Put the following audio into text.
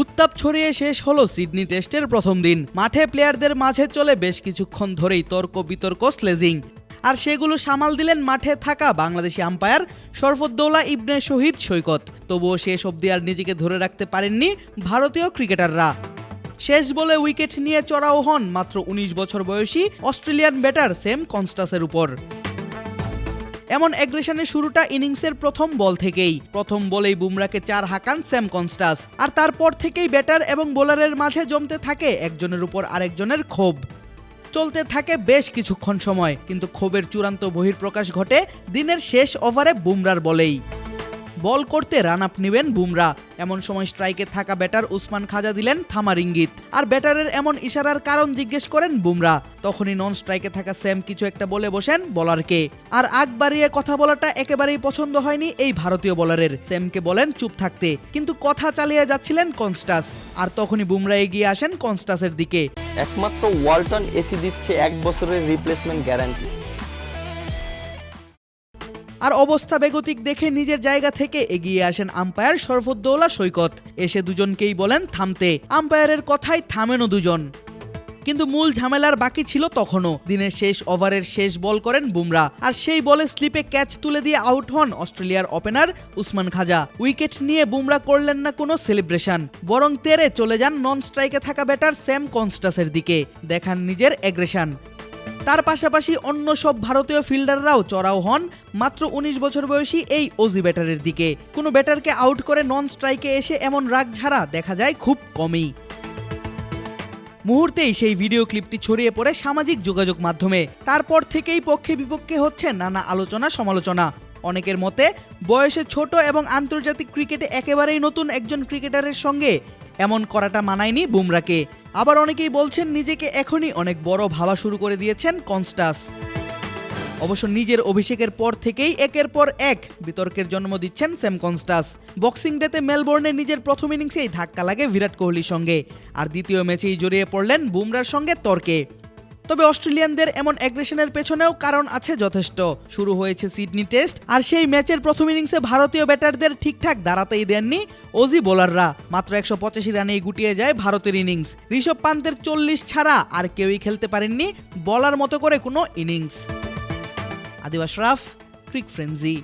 উত্তাপ ছড়িয়ে শেষ হলো সিডনি টেস্টের প্রথম দিন। মাঠে প্লেয়ারদের মাঝে চলে বেশ কিছুক্ষণ ধরেই তর্ক বিতর্ক স্লেজিং। আর সেগুলো সামাল দিলেন মাঠে থাকা বাংলাদেশি আম্পায়ার শরফুদ্দৌলা ইবনে শহীদ সৈকত। তবুও শেষ অবধি আর নিজেকে ধরে রাখতে পারেননি ভারতীয় ক্রিকেটাররা। শেষ বলে উইকেট নিয়ে চড়াও হন মাত্র ১৯ বছর বয়সী অস্ট্রেলিয়ান ব্যাটার সেম কনস্টাসের উপর। এমন অ্যাগ্রেশনের শুরুটা ইনিংসের প্রথম বল থেকেই। প্রথম বলেই বুমরাকে চার হাকান স্যাম কনস্টাস। আর তারপর থেকেই ব্যাটার এবং বোলারের মাঝে জমতে থাকে একজনের উপর আরেকজনের ক্ষোভ। চলতে থাকে বেশ কিছুক্ষণ সময়, কিন্তু ক্ষোভের চূড়ান্ত বহির্প্রকাশ ঘটে দিনের শেষ ওভারে বুমরার বলেই। বল করতে রান আপ নেবেন বুমরা। এমন সময় স্ট্রাইকে থাকা ব্যাটার উসমান খাজা দিলেন থামার ইঙ্গিত। আর ব্যাটারের এমন ইশারার কারণ জিজ্ঞেস করেন বুমরা। তখনই নন স্ট্রাইকে থাকা স্যাম কিছু একটা বলে বসেন বলারকে। আর আগ বাড়িয়ে কথা বলাটা একেবারেই পছন্দ হয়নি এই ভারতীয় বলারের। স্যামকে বলেন চুপ থাকতে, কিন্তু কথা চালিয়ে যাচ্ছিলেন কনস্টাস। আর তখনই বুমরা এগিয়ে আসেন কনস্টাসের দিকে। একমাত্র ওয়ালটন এসি দিচ্ছে এক বছরের রিপ্লেসমেন্ট গ্যারান্টি আর অবস্থা বেগতিক দেখে নিজের জায়গা থেকে এগিয়ে আসেন আম্পায়ার শরফুদ্দৌলা সৈকত। এসে দুজনকেই বলেন থামতে। আম্পায়ারের কথাই থামেনও দুজন। কিন্তু মূল ঝামেলার বাকি ছিল তখনও। দিনের শেষ ওভারের শেষ বল করেন বুমরা। আর সেই বলে স্লিপে ক্যাচ তুলে দিয়ে আউট হন অস্ট্রেলিয়ার ওপেনার উসমান খাজা। উইকেট নিয়ে বুমরা করলেন না কোনো সেলিব্রেশন। বরং তেরে চলে যান নন স্ট্রাইকে থাকা ব্যাটার স্যাম কনস্টাসের দিকে। দেখান নিজের অ্যাগ্রেশন। তার পাশাপাশি অন্য সব ভারতীয় ফিল্ডাররাও চড়াও হন মাত্র ১৯ বছর বয়সী এই ওজি ব্যাটারের দিকে। কোনো ব্যাটারকে আউট করে নন স্ট্রাইকে এসে এমন রাগ ঝাড়া দেখা যায় খুব কমই। মুহূর্তেই সেই ভিডিও ক্লিপটি ছড়িয়ে পড়ে সামাজিক যোগাযোগ মাধ্যমে। তারপর থেকেই পক্ষে বিপক্ষে হচ্ছে নানা আলোচনা সমালোচনা অনেকের মতে, বয়সে ছোট এবং আন্তর্জাতিক ক্রিকেটে একেবারেই নতুন একজন ক্রিকেটারের সঙ্গে এমন করাটা মানায়নি বুমরাকে আবার অনেকেই বলছেন, নিজেকে এখনই অনেক বড় ভাবা শুরু করে দিয়েছেন কনস্টাস। অবশ্য নিজের অভিষেকের পর থেকেই একের পর এক বিতর্কের জন্ম দিচ্ছেন স্যাম কনস্টাস। বক্সিং ডেতে মেলবোর্নে নিজের প্রথম ইনিংসেই ধাক্কা লাগে বিরাট কোহলির সঙ্গে। আর দ্বিতীয় ম্যাচেই জড়িয়ে পড়লেন বুমরার সঙ্গে তর্কে। তবে অস্ট্রেলিয়ানদের এমন অ্যাগ্রেশনের পেছনেও কারণ আছে যথেষ্ট। শুরু হয়েছে সিডনি টেস্ট, আর সেই ম্যাচের প্রথম ইনিংসে ভারতীয় ব্যাটারদের ঠিকঠাক দাঁড়াতেই দেননি ওজি বোলাররা। মাত্র একশো পঁচাশি রানেই গুটিয়ে যায় ভারতের ইনিংস ঋষভ পান্তের চল্লিশ ছাড়া আর কেউই খেলতে পারেননি বলার মতো করে কোনো ইনিংস আদিবাস রাফ, ক্রিক ফ্রেন্সি।